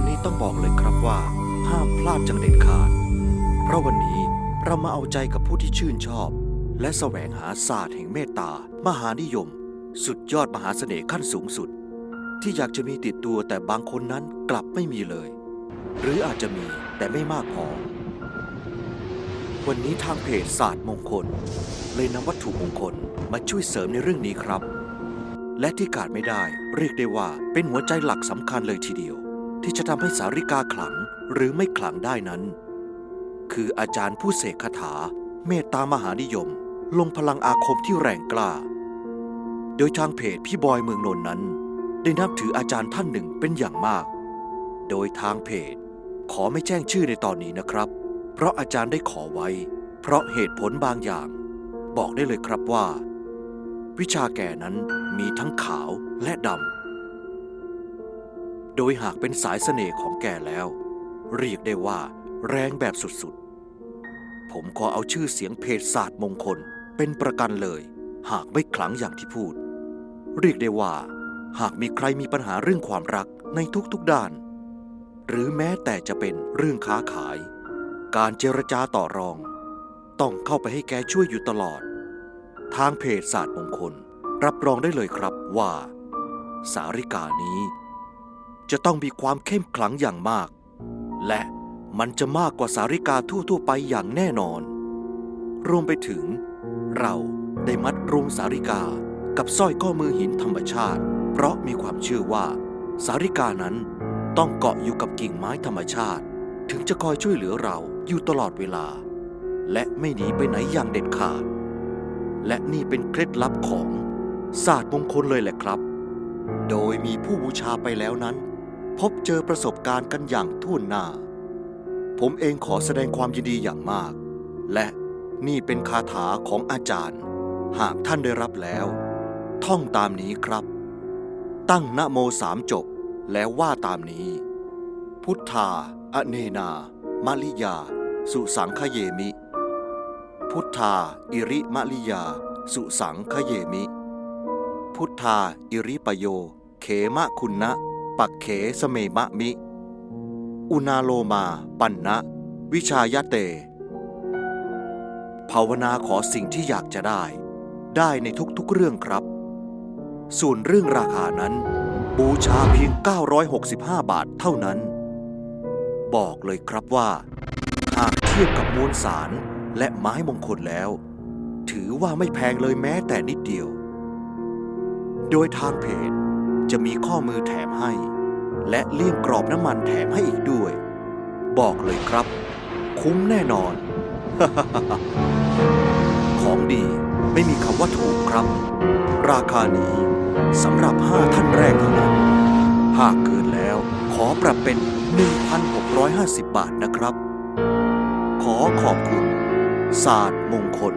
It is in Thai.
วันนี้ต้องบอกเลยครับว่า ห้ามพลาดจังเด็ดขาด เพราะวันนี้เรามาเอาใจกับผู้ที่ชื่นชอบ และแสวงหาศาสตร์แห่งเมตตา มหานิยม สุดยอดมหาเสน่ห์ขั้นสูงสุด ที่อยากจะมีติดตัวแต่บางคนนั้นกลับไม่มีเลย หรืออาจจะมีแต่ไม่มากพอ วันนี้ทางเพจศาสตร์มงคล เลยนำวัตถุมงคลมาช่วยเสริมในเรื่องนี้ครับและที่ขาดไม่ได้เรียกได้ว่าเป็นหัวใจหลักสำคัญเลยทีเดียว ที่จะทำให้สาริกาขลังหรือไม่ขลังได้นั้น คืออาจารย์ผู้เสกคาถาเมตตามหานิยม ลงพลังอาคมที่แรงกล้า โดยทางเพจพี่บอยเมืองนนท์นั้น ได้นับถืออาจารย์ท่านหนึ่งเป็นอย่างมาก โดยทางเพจ ขอไม่แจ้งชื่อในตอนนี้นะครับ เพราะอาจารย์ได้ขอไว้ เพราะเหตุผลบางอย่าง บอกได้เลยครับว่า วิชาแก่นั้นมีทั้งขาวและดำ โดยหากเป็นสายเสน่ห์ของแกแล้ว เรียกได้ว่า แรงแบบสุดๆ ผมขอเอาชื่อเสียงเพจศาสตร์มงคลเป็นประกันเลย หากไม่ขลังอย่างที่พูด เรียกได้ว่า หากมีใครมีปัญหาเรื่องความรักในทุกๆด้าน หรือแม้แต่จะเป็นเรื่องค้าขาย การเจรจาต่อรอง ต้องเข้าไปให้แกช่วยอยู่ตลอด ทางเพจศาสตร์มงคล รับรองได้เลยครับว่า สาริกานี้ จะต้องมีความเข้มขลังอย่างมาก และมันจะมากกว่าสาริกาทั่วๆไปอย่างแน่นอน รวมไปถึง เราได้มัดรวมสาริกากับสร้อยข้อมือหินธรรมชาติ เพราะมีความเชื่อว่า สาริกานั้นต้องเกาะอยู่กับกิ่งไม้ธรรมชาติ ถึงจะคอยช่วยเหลือเราอยู่ตลอดเวลา และไม่หนีไปไหนอย่างเด็ดขาด และนี่เป็นเคล็ดลับของศาสตร์มงคลเลยแหละครับ โดยมีผู้บูชาไปแล้วนั้น พบเจอประสบการณ์กันอย่างทุ่วหน้า ผมเองขอแสดงความยินดีอย่างมาก และนี่เป็นคาถาของอาจารย์ หากท่านได้รับแล้ว ท่องตามนี้ครับ ตั้งนะโมสามจบแล้วว่าตามนี้ พุทธา อเนนา มะลิยา สุสังคเยมิ พุทธา อิริมะลิยา สุสังคเยมิ พุทธา อิริปโย เขมะคุณนะ ปักเขสเมมะมิ อุณาโลมา ปันนะ วิชายเต ภาวนาขอสิ่งที่อยากจะได้ ได้ในทุกๆเรื่องครับ ส่วนเรื่องราคานั้น บูชาเพียง 965 บาทเท่านั้น บอกเลยครับว่า หากเทียบกับมวลสารและไม้มงคลแล้ว ถือว่าไม่แพงเลยแม้แต่นิดเดียว โดยทางเพจ จะมีข้อมือแถมให้ และเลี่ยมกรอบน้ำมันแถมให้อีกด้วย บอกเลยครับ คุ้มแน่นอน ของดีไม่มีคำว่าถูกครับ ราคานี้สำหรับ 5 ท่านแรกเท่านั้น หากเกินแล้วขอปรับเป็น 1,650 บาทนะครับ ขอขอบคุณ ศาสตร์มงคล